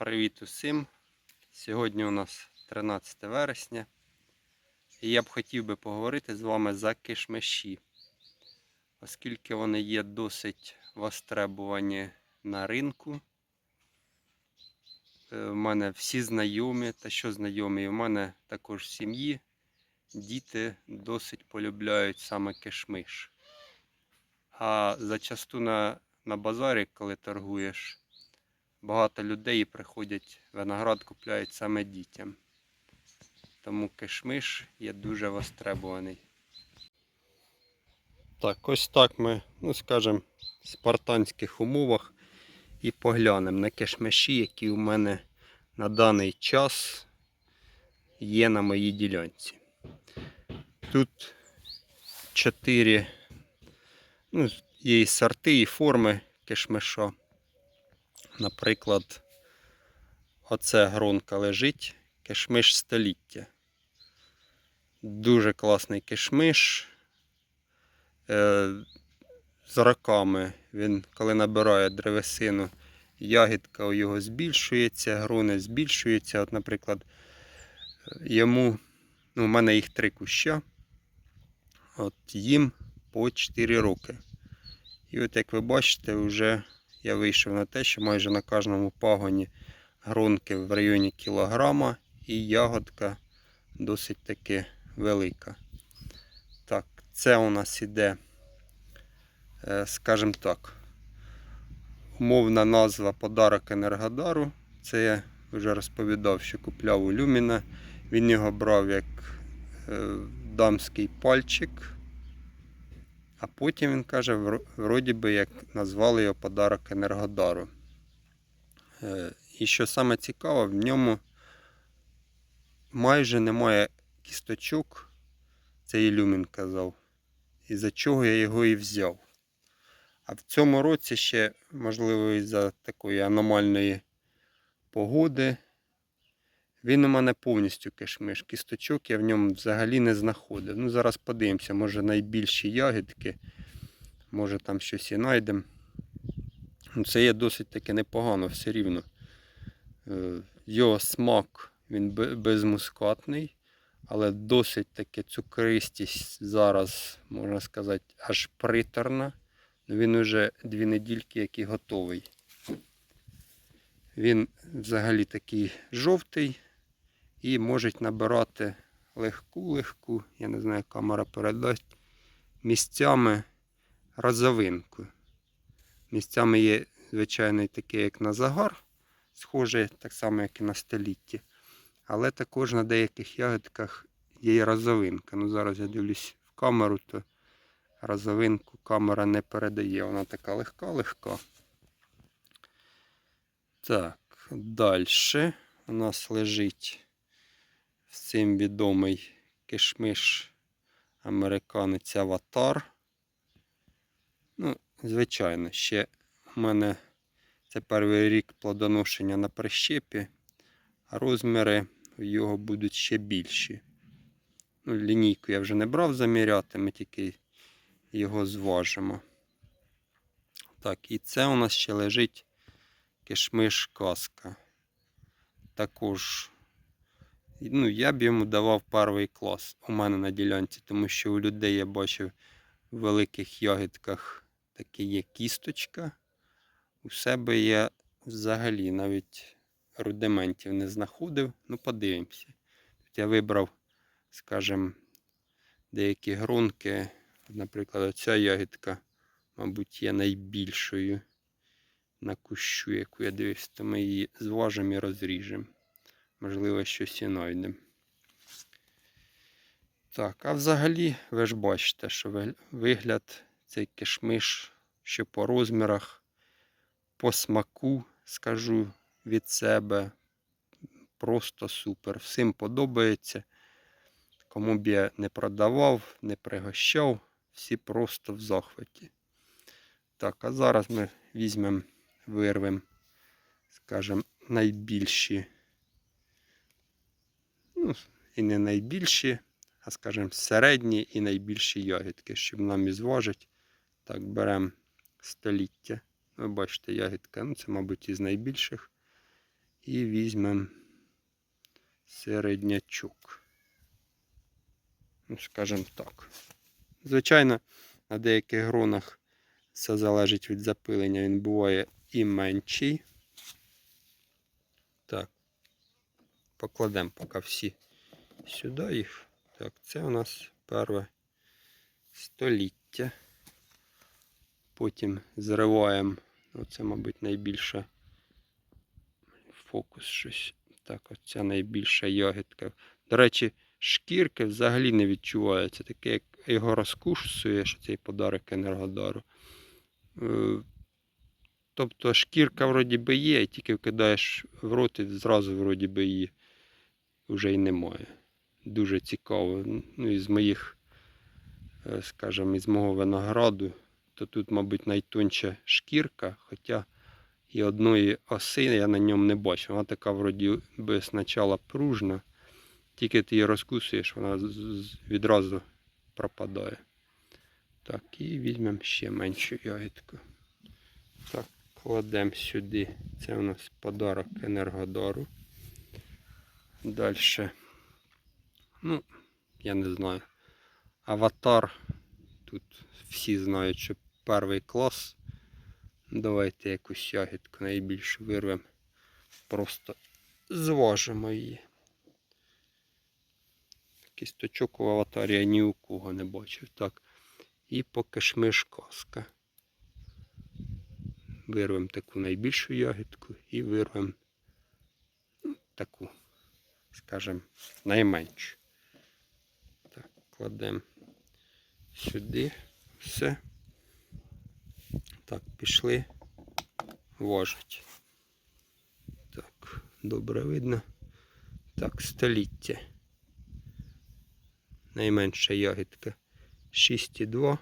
Привіт усім! Сьогодні у нас 13 вересня. І я б хотів би поговорити з вами за кишмиші, оскільки вони є досить востребувані на ринку. Е, У мене всі знайомі, та що знайомі, і в мене також в сім'ї діти досить полюбляють саме кишмиш. А зачасту на, на базарі, коли торгуєш, багато людей приходять виноград купляють саме дітям. Тому кишмиш є дуже востребуваний. Так, ось так ми, ну скажімо, в спартанських умовах і поглянемо на кишмиші, які у мене на даний час є на моїй ділянці. Тут чотири ну, є і сорти, і форми кишмиша. Наприклад, оце гронка лежить, кишмиш століття. Дуже класний кишмиш. Е, з роками він, коли набирає древесину, ягідка у його збільшується, грони збільшуються. От, наприклад, йому, ну, у мене їх три куща, от їм по 4 роки. І от як ви бачите, вже я вийшов на те, що майже на кожному пагоні гронки в районі кілограма і ягодка досить таки велика. Так, це у нас іде, е, скажімо так, умовна назва подарок Енергодару. Це я вже розповідав, що купляв у Люміна. Він його брав як е, дамський пальчик. А потім він каже, вроді би як назвали його подарок Енергодару. Е, І що саме цікаве, в ньому майже немає кісточок, це Ілюмін казав, із-за чого я його і взяв. А в цьому році ще, можливо, із-за такої аномальної погоди, він у мене повністю кишмиш. Кісточок я в ньому взагалі не знаходив. Ну, зараз подивимося, може найбільші ягідки, може там щось і знайдемо. Ну, Це є досить таки непогано все рівно. Е, Його смак він безмускатний, але досить таки цукристість зараз, можна сказати, аж приторна. Ну, Він уже дві недільки, як і готовий. Він взагалі такий жовтий і може набирати легку-легку, я не знаю, камера передасть, місцями розовинку. Місцями є звичайний такий, як на загар, схожий так само, як і на столітті. Але також на деяких ягодках є розовинка. Ну, зараз я дивлюсь в камеру, то розовинку камера не передає. Вона така легка-легка. Так, далі у нас лежить всім відомий кишмиш американець Аватар. Ну, звичайно, ще у мене це перший рік плодоношення на прищепі, а розміри у його будуть ще більші. Ну, лінійку я вже не брав заміряти, ми тільки його зважимо. Так, і це у нас ще лежить кишмиш каска. Також, ну, я б йому давав перший клас у мене на ділянці, тому що у людей я бачив в великих ягідках таке є кісточка. У себе я взагалі навіть рудиментів не знаходив. Ну, подивимося. Тут я вибрав, скажімо, деякі грунки. Наприклад, оця ягідка, мабуть, є найбільшою на кущу, яку я дивився, то ми її зважимо і розріжемо. Можливо, щось і знайдемо. Так, а взагалі, ви ж бачите, що вигляд цей кишмиш, що по розмірах, по смаку, скажу від себе. Просто супер. Всім подобається. Кому б я не продавав, не пригощав, всі просто в захваті. Так, а зараз ми візьмемо, вирвемо, скажімо, найбільші. Ну, і не найбільші, а скажімо, середні і найбільші ягідки, щоб нам і зважити. Так, беремо століття. Ви бачите, ягідка, ну це, мабуть, із найбільших. І візьмемо середнячок. Ну, скажімо так. Звичайно, на деяких гронах все залежить від запилення. Він буває і менший. Так. Покладемо поки всі сюди їх. Так, це у нас перше століття. Потім зриваємо. Оце, мабуть, найбільша фокус щось. Так, оця найбільша ягідка. До речі, шкірки взагалі не відчуваються. Таке, як його розкушуєш, цей подарок енергодару. Е, Тобто шкірка вроді би є, тільки вкидаєш в рот і зразу вроді би її вже й немає. Дуже цікаво. Ну, із моїх, е, скажімо, із мого винограду, то тут, мабуть, найтонча шкірка, хоча і одної оси я на ньому не бачив. Вона така вроді би спочатку пружна, тільки ти її розкусуєш, вона відразу пропадає. Так, і візьмемо ще меншу ягідку. Так, кладемо сюди. Це у нас подарок Енергодару. Далі. Ну, я не знаю. Аватар. Тут всі знають, що перший клас. Давайте якусь ягідку найбільше вирвемо. Просто зважимо її. Кісточок у аватарі я ні у кого не бачив. Так. І поки шмиш коска. Вирвемо таку найбільшу ягідку і вирвемо ну, таку, скажімо, найменшу. Так, кладемо сюди все. Так, пішли. Важить. Так, добре видно. Так, століття. Найменша ягідка 6,2.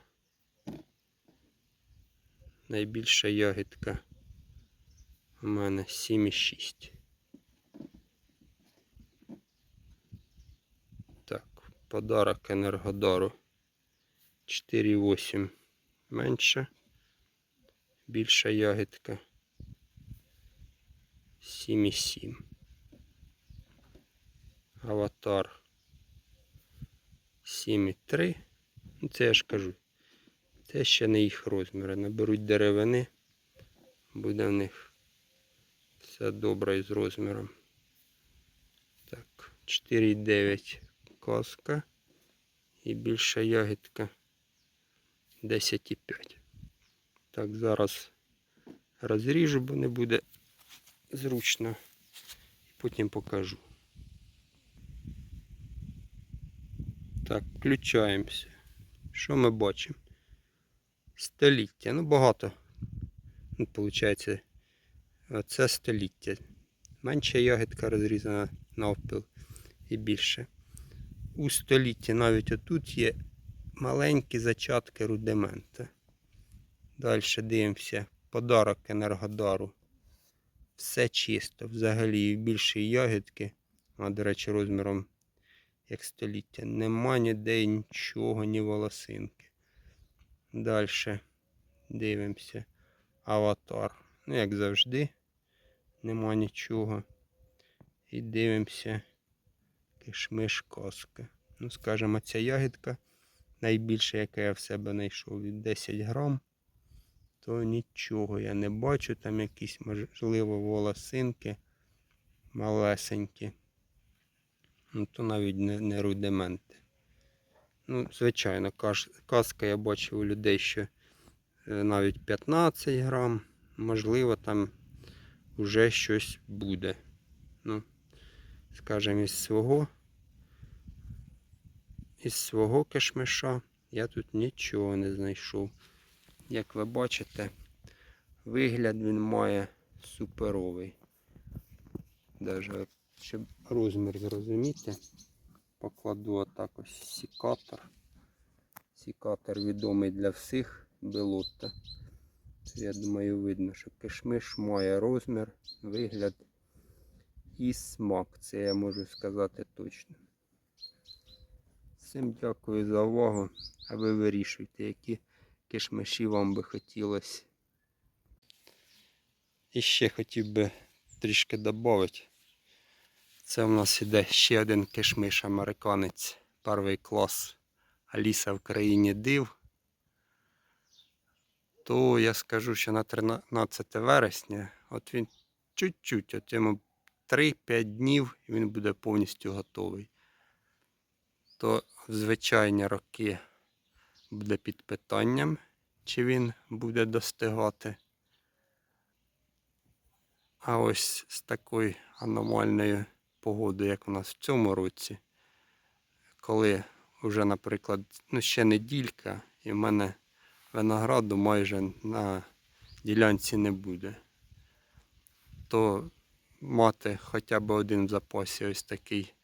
Найбільша ягідка у мене 7,6. Так, подарок Енергодару 4,8 менше. Більша ягідка 7,7. Аватар 7,3. Ну, Це я ж кажу. Це ще не їх розміри. Наберуть деревини. Буде в них все добре із розміром. Так, 4,9 коска. І більша ягідка 10,5. Так, зараз розріжу, бо не буде зручно. Потім покажу. Так, включаємося. Що ми бачимо? Століття. Ну, багато. Ну, Получається, це століття. Менша ягідка розрізана навпіл і більше. У столітті навіть отут є маленькі зачатки рудимента. Далі дивимося. Подарок Енергодару. Все чисто. Взагалі і більше ягідки. А, до речі, розміром як століття. Нема ніде нічого, ні волосинки. Далі дивимося. Аватар. Ну, як завжди, нема нічого. І дивимося кишмиш коска. Ну, скажімо, ця ягідка найбільша, яка я в себе знайшов, від 10 грам, то нічого я не бачу. Там якісь, можливо, волосинки малесенькі. Ну, то навіть не, не рудименти. Ну, звичайно, каш, каска я бачив у людей, що е, навіть 15 грам, можливо, там вже щось буде. Ну, скажімо, із свого, із свого кишмиша я тут нічого не знайшов. Як ви бачите, вигляд він має суперовий. Даже щоб розмір зрозуміти, покладу отак ось сікатор. Сікатор відомий для всіх белота. Я думаю, видно, що кишмиш має розмір, вигляд і смак. Це я можу сказати точно. Всім дякую за увагу. А ви вирішуйте, які кишмиші вам би хотілося. І ще хотів би трішки додати. Це у нас іде ще один кишмиш американець. Перший клас Аліса в країні див. То я скажу, що на 13 вересня, от він чуть-чуть, от йому 3-5 днів він буде повністю готовий. То в звичайні роки буде під питанням, чи він буде достигати. А ось з такою аномальною погодою, як у нас в цьому році, коли вже, наприклад, ну ще неділька, і в мене винограду майже на ділянці не буде, то мати хоча б один в запасі ось такий,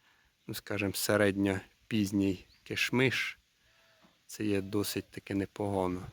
ну скажімо, середньо пізній кишмиш, це є досить таки непогано.